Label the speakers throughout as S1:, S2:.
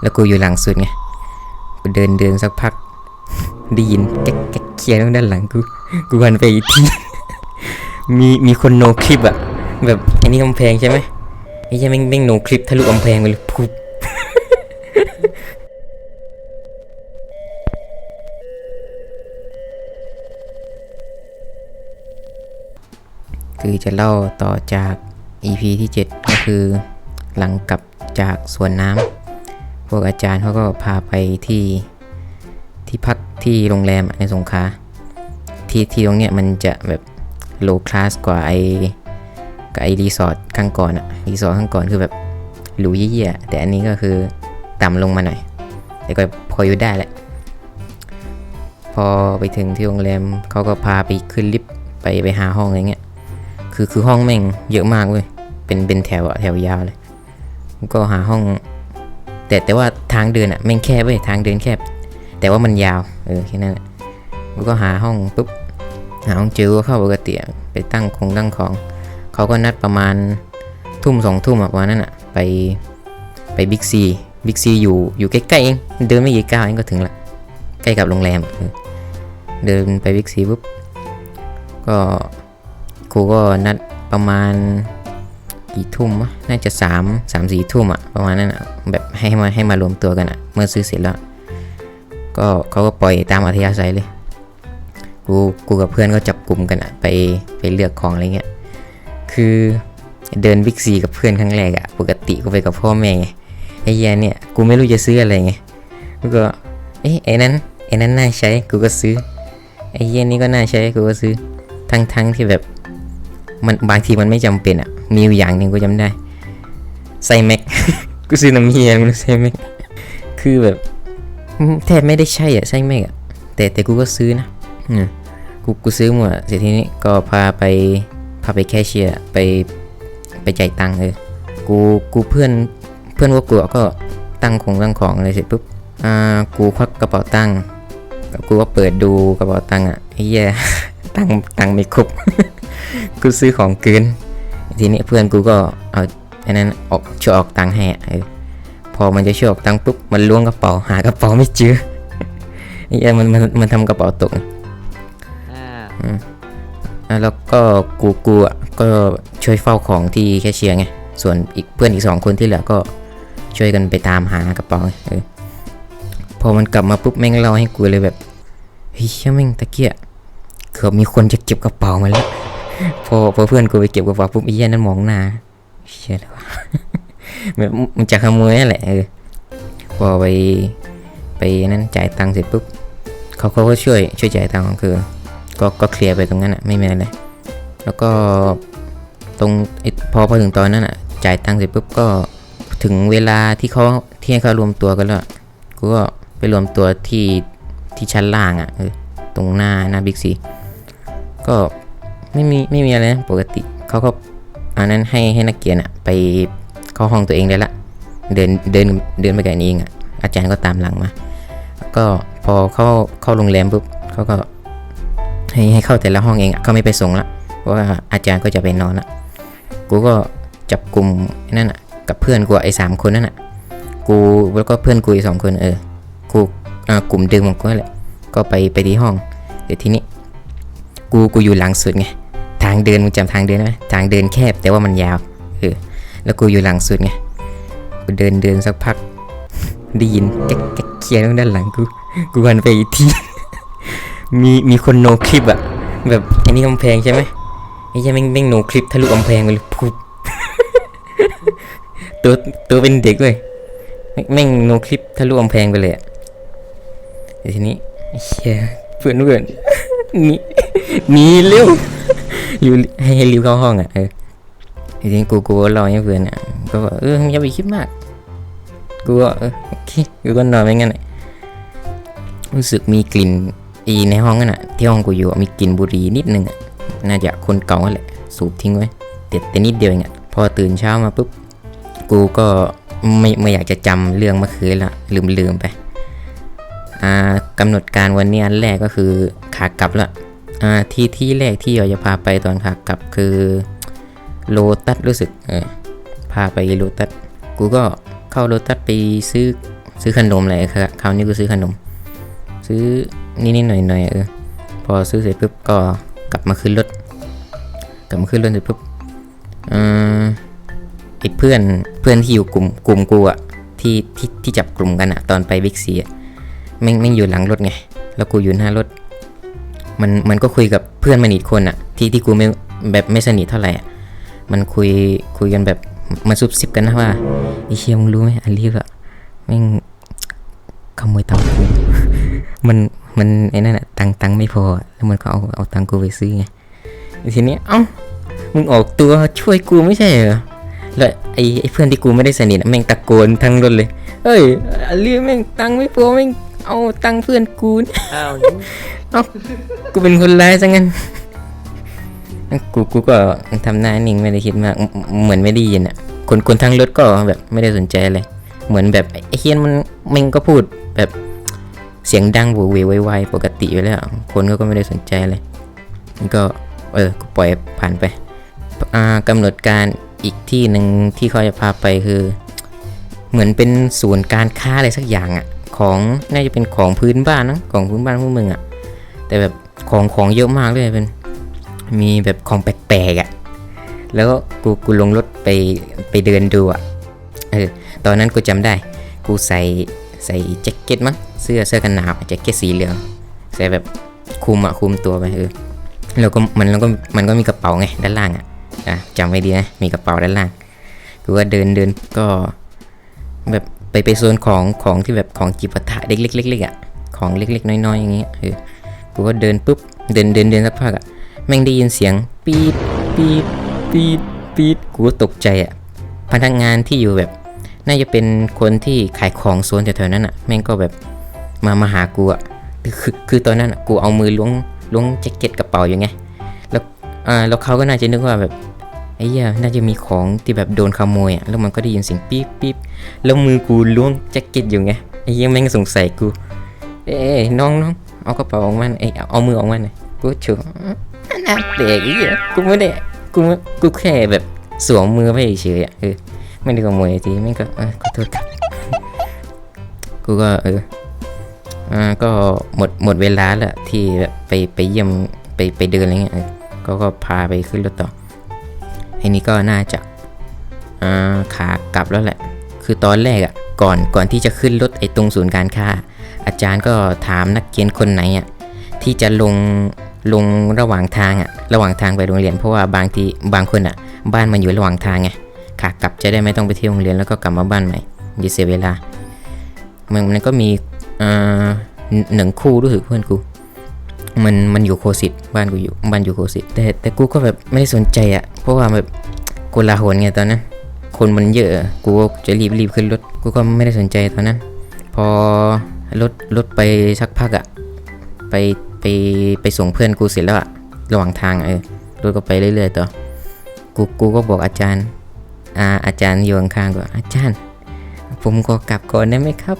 S1: แล้วกูอยู่หลังสุดไง กูเดินเดินสักพัก ได้ยินแก๊กแก๊กเคียร์ตรงด้านหลังกู กูหันไปอีกที มีมีคนโนคลิปอะแบบอันนี้กำแพงใช่ไหมไอ้ใช่แม่งแม่งโนคลิปทะลุกำแพงไปเลยพุบคือจะเล่าต่อจาก EP ที่ 7 ก็คือหลังกลับจากสวนน้ำ พวกอาจารย์เขาก็พาไปที่ที่พักที่โรงแรมในสงขลาที่ที่ตรงเนี้ยมันจะแบบโลคลาสกว่าไอกับไอรีสอร์ทข้างก่อนอะรีสอร์ทข้างก่อนคือแบบหรูเยี่ยแต่อันนี้ก็คือต่ำลงมาหน่อย แต่ก็พออยู่ได้แหละ พอไปถึงที่โรงแรมเขาก็พาไปขึ้นลิฟต์ไปไปหาห้องอะไรเงี้ยคือคือห้องแม่งเยอะมากเว้ยเป็นเป็นแถวอะแถวยาวเลย ก็หาห้อง แต่แต่ว่าทางเดินอะแม่งแคบเว้ยทางเดินแคบ แต่ว่ามันยาวเออแค่นั้นแหละกูก็หาห้องปุ๊บหาห้องเจอก็เข้าปกติไปตั้งคงตั้งของ เขาก็นัดประมาณทุ่มสองทุ่มอะประมาณนั้นอะไปไปบิ๊กซีบิ๊กซีอยู่อยู่ใกล้ๆเองเดินไม่กี่ก้าวเองก็ถึงละใกล้กับโรงแรมเออเดินไปบิ๊กซีปุ๊บก็ครูก็นัดประมาณ กี่ทุ่มวะน่าจะสามสามสี่ทุ่มอะประมาณนั้นอะแบบให้มาให้มารวมตัวกันอะเมื่อซื้อเสร็จแล้ว ก็เขาก็ปล่อยตามอัธยาศัยเลย กูกูกับเพื่อนก็จับกลุ่มกันอะไปไปเลือกของอะไรเงี้ย คือเดินบิ๊กซีกับเพื่อนครั้งแรกอะปกติกูไปกับพ่อแม่ไงไอ้เหี้ยเนี่ย กูไม่รู้จะซื้ออะไรไงกูก็เอ๊ะไอ้นั้นไอ้นั้นน่าใช้กูก็ซื้อไอ้เหี้ยนี่ก็น่าใช้กูก็ซื้อทั้งทั้งที่แบบมันบางทีมันไม่จำเป็นอะ มีอยู่อย่างหนึ่งกูจำได้ไซแม็กกูซื้อน้ำเฮียมันไซแม็กคือแบบแทบไม่ได้ใช่อะไซแม็กอะแต่แต่กูก็ซื้อนะกูกูซื้อหมดเสร็จทีนี้ก็พาไปพาไปแคชเชียร์ไปไปจ่ายตังค์เออกูกูเพื่อนเพื่อนว่ากูก็ตั้งของตั้งของอะไรเสร็จปุ๊บอ่ากูควักกระเป๋าตังค์กูก็เปิดดูกระเป๋าตังค์อะไอ้เหี้ยตังค์ตังค์ไม่ครบ กูซื้อของเกิน ทีนี้เพื่อนกูก็เอาอันนั้นออกช่วยออกตังค์ให้อะเออพอมันจะช่วยออกตังค์ปุ๊บมันล้วงกระเป๋าหากระเป๋าไม่เจอไอ้เหี้ยมันมันมันทำกระเป๋าตก
S2: อ่า
S1: อะแล้วก็กูกูอะก็ช่วยเฝ้าของที่แคชเชียร์ไงส่วนอีกเพื่อนอีกสองคนที่เหลือก็ช่วยกันไปตามหากระเป๋าไงเออพอมันกลับมาปุ๊บแม่งเล่าให้กูเลยแบบเฮ้ยเชี่ยแม่งตะเกียเกือบมีคนจะเก็บกระเป๋ามาแล้ว พอพอเพื่อนกูไปเก็บกระเป๋าปุ๊บไอ้เหี้ยนั่นมองหน้าเชี่ยเลยวะแบบมันจะขโมยนั่นแหละเออพอไปไปนั่นจ่ายตังค์เสร็จปุ๊บเขาเขาก็ช่วยช่วยจ่ายตังค์คือ ก็ก็เคลียร์ไปตรงนั้นอะไม่มีอะไรแล้วก็ตรงพอพอถึงตอนนั้นอะ จ่ายตังค์เสร็จปุ๊บก็ถึงเวลาที่เขาที่ให้เขารวมตัวกันแล้วกูก็ไปรวมตัวที่ที่ชั้นล่างอะเออตรงหน้าหน้าบิ๊กซีก็ ไม่มีไม่มีอะไรนะปกติเขาก็อันนั้นให้ให้นักเรียนอะไปเข้าห้องตัวเองได้ละ เดินเดินเดินไปกันเองอะอาจารย์ก็ตามหลังมาแล้วก็พอเข้าเข้าโรงแรมปุ๊บเขาก็ให้ให้เข้าแต่ละห้องเองอะก็ไม่ไปส่งละเพราะว่าอาจารย์ก็จะไปนอนละกูก็จับกลุ่มนั่นอะกับเพื่อนกูไอ้สามคนนั่นอะกูแล้วก็เพื่อนกูอีกสองคนเออกูอ่ากลุ่มเดิมของกูนั่นแหละก็ไปไปที่ห้องเดี๋ยวทีนี้ กูกูอยู่หลังสุดไง ทางเดินมึงจำทางเดินไหมทางเดินแคบแต่ว่ามันยาวเออแล้วกูอยู่หลังสุดไงกูเดินเดินสักพักได้ยินแก๊กแก๊กเคียร์ตรงด้านหลังกูกูหันไปอีกทีมีมีคนโนคลิปอะแบบอันนี้กำแพงใช่ไหมไอ้ใช่แม่งแม่งโนคลิปทะลุกำแพงไปเลยพุบตัวตัวเป็นเด็กเลยแม่งโนคลิปทะลุกำแพงไปเลยอะเดี๋ยวทีนี้เชียเพื่อนเพื่อนหนีหนีเร็ว อยู่ให้ให้รีบเข้าห้องอะเออทีนี้กูกูรอให้เพื่อนอะก็บอกเอออย่าไปคิดมาก กูก็เออโอเคกูก็นอนไม่งั้นอะรู้สึกมีกลิ่นอีในห้องนั่นน่ะที่ห้องกูอยู่มีกลิ่นบุหรี่นิดนึงอะน่าจะคนเก่ากันแหละสูบทิ้งไว้แต่แต่นิดเดียวเองอะพอตื่นเช้ามาปุ๊บกูก็ไม่ไม่อยากจะจำเรื่องเมื่อคืนละลืมลืมไป อ่ากำหนดการวันนี้อันแรกก็คือขากลับละ อ่าที่ที่แรกที่เราจะพาไปตอนขากลับคือโลตัสรู้สึกเออพาไปโลตัสกูก็เข้าโลตัสไปซื้อซื้อขนมอะไรครับคราวนี้กูซื้อขนม ซื้อนิดๆหน่อยๆเออพอซื้อเสร็จปุ๊บก็กลับมาขึ้นรถกลับมาขึ้นรถเสร็จปุ๊บเออไอเพื่อนเพื่อนที่อยู่กลุ่มกลุ่มกูอะที่ที่ที่จับกลุ่มกันอะตอนไปบิ๊กซีอะแม่งแม่อยู่หลังรถไงแล้วกูอยู่หน้ารถ มันมันก็คุยกับเพื่อนมันอีกคนอะที่ที่กูไม่แบบไม่สนิทเท่าไหร่อะมันคุยคุยกันแบบมันซุบซิบกันนะว่าไอ้เชี่ยมึงรู้ไหมอาลีฟอะแม่งขโมยตังค์กูมันมันไอ้นั่นอะตังค์ตังค์ไม่พออะแล้วมันก็เอาเอาตังค์กูไปซื้อไงทีนี้เอ้ามึงออกตัวช่วยกูไม่ใช่เหรอแล้วไอ้ไอ้เพื่อนที่กูไม่ได้สนิทอะแม่งตะโกนทั้งรถเลยเฮ้ยอาลีฟแม่งตังค์ไม่พอแม่งเอาตังค์เพื่อนกู
S2: อ้าว
S1: กูเป็นคนร้ายซะงั้น กูกูก็ทำหน้านิ่งไม่ได้คิดมาก เหมือนไม่ได้ยินอะ คนคนทั้งรถก็แบบไม่ได้สนใจเลย เหมือนแบบไอ้เฮียนมันมันก็พูดแบบเสียงดังโวเวไวๆปกติอยู่แล้ว คนก็ไม่ได้สนใจเลย ก็เออก็ปล่อยผ่านไปอ่ากำหนดการอีกที่หนึ่งที่เขาจะพาไปคือ เหมือนเป็นศูนย์การค้าอะไรสักอย่างอะของน่าจะเป็นของพื้นบ้านนะของพื้นบ้านพวกมึงอะ แต่แบบของของเยอะมากเลยเป็นมีแบบของแปลกๆอะ่ะแล้วกูกูลงรถไปไปเดินดูอะ่ะเออตอนนั้นกูจำได้ กูใส่ใส่แจ็คเก็ตมั้งเสื้อเสื้อกันหนาวแจ็คเก็ตสีเหลืองใส่แบบคลุมอะคลุมตัวไปเออแล้วก็มันแล้วก็มันก็มีกระเป๋าไงด้านล่างอะอะจำไว้ดีนะมีกระเป๋าด้านล่างกูว่าเดินเดินก็แบบไปไปโซนของของที่แบบของจิปาถะเล็กๆเล็กๆอะของเล็กๆ น้อยๆอย่างเงี้ยเออ กูก็เดินปุ๊บเดินเดินเดินสักพักอะแม่งได้ยินเสียงปี๊ดปี๊ดปี๊ดปี๊ดกูตกใจอะพนักงานที่อยู่แบบ น่าจะเป็นคนที่ขายของโซนแถวๆนั้นอะแม่งก็แบบมามาหากูอะคือคือตอนนั้นอะกูเอามือล้วงล้วงแจ็คเก็ตกระเป๋าอยู่ไงแล้วอ่าแล้วเขาก็น่าจะนึกว่าแบบไอ้เหี้ยน่าจะมีของที่แบบโดนขโมยอะ แล้วมันก็ได้ยินเสียงปี๊บปี๊บแล้วมือกูล้วงแจ็คเก็ตอยู่ไง ไอ้เหี้ยแม่งสงสัยกู เอ้น้องน้อง เอากระเป๋าออกมาหน่อเออาเอามือออกมาหน่อยกูเฉยน่าเด็กอีกกูไม่ได้กูกูแค่แบบสวมมือไปเฉยๆอะเออไม่ได้ขโมยทีไม่ก็เออขอโทษครับกูก็เอออ่าก็หมดหมดเวลาแล้วที่แบบไปไปเยี่ยมไปไปเดินอะไรเงี้ยก็ก็พาไปขึ้นรถต่อไอ้นี่ก็น่าจะอ่าขากลับแล้วแหละ คือตอนแรกอะ ก่อนก่อนที่จะขึ้นรถไอ้ตรงศูนย์การค้า อาจารย์ก็ถามนักเรียนคนไหนอะที่จะลงลงระหว่างทางอะระหว่างทางไปโรงเรียนเพราะว่าบางทีบางคนอะ บ้านมันอยู่ระหว่างทางไงขากลับจะได้ไม่ต้องไปที่โรงเรียนแล้วก็กลับมาบ้านใหม่อย่าเสียเวลามันมันก็มีอหนึ่งคู่รู้สึกเพื่อนกูมันมันอยู่โคสิตบ้านกูอยู่บ้านอยู่โคสิตแต่แต่กูก็แบบไม่ได้สนใจอะเพราะว่าแบบกูลาหนไงตอนนั้น คนมันเยอะ กูก็จะรีบรีบขึ้นรถ กูก็ไม่ได้สนใจตอนนั้น พอรถรถไปสักพักอะไปไปไปส่งเพื่อนกูเสร็จแล้วอะระหว่างทางอะเออรถก็ไปเรื่อยๆต่อ กูกูก็บอกอาจารย์อาอาจารย์อยู่ข้างๆก็อาจารย์ ผมก็กลับก่อนได้ไหมครับ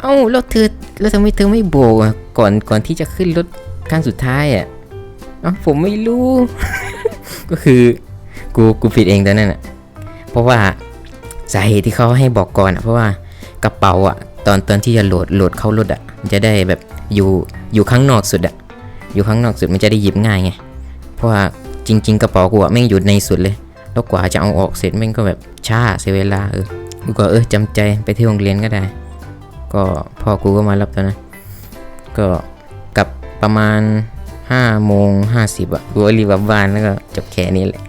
S1: เอ้าแล้วเธอแล้วทำไมเธอไม่โบกอะก่อนก่อนที่จะขึ้นรถครั้งสุดท้ายอะเอ้าผมไม่รู้ ก็คือ กูกูผิดเองตอนนั้นอะ เพราะว่าสาเหตุที่เขาให้บอกก่อนอะเพราะว่ากระเป๋าอะตอนตอนที่จะโหลดโหลดเข้ารถอะมันจะได้แบบอยู่อยู่ข้างนอกสุดอะอยู่ข้างนอกสุดมันจะได้หยิบง่ายไงเพราะว่าจริง ๆ กระเป๋ากูอะแม่งอยู่ในสุดเลย แล้วกว่าจะเอาออกเสร็จแม่งก็แบบช้าเสียเวลาเออกูก็เออจำใจไปที่โรงเรียนก็ได้ ก็พ่อกูก็มารับตอนนั้นก็กลับประมาณ5โมง50อะกูก็รีบกลับบ้านแล้วก็จบแค่นี้แหละ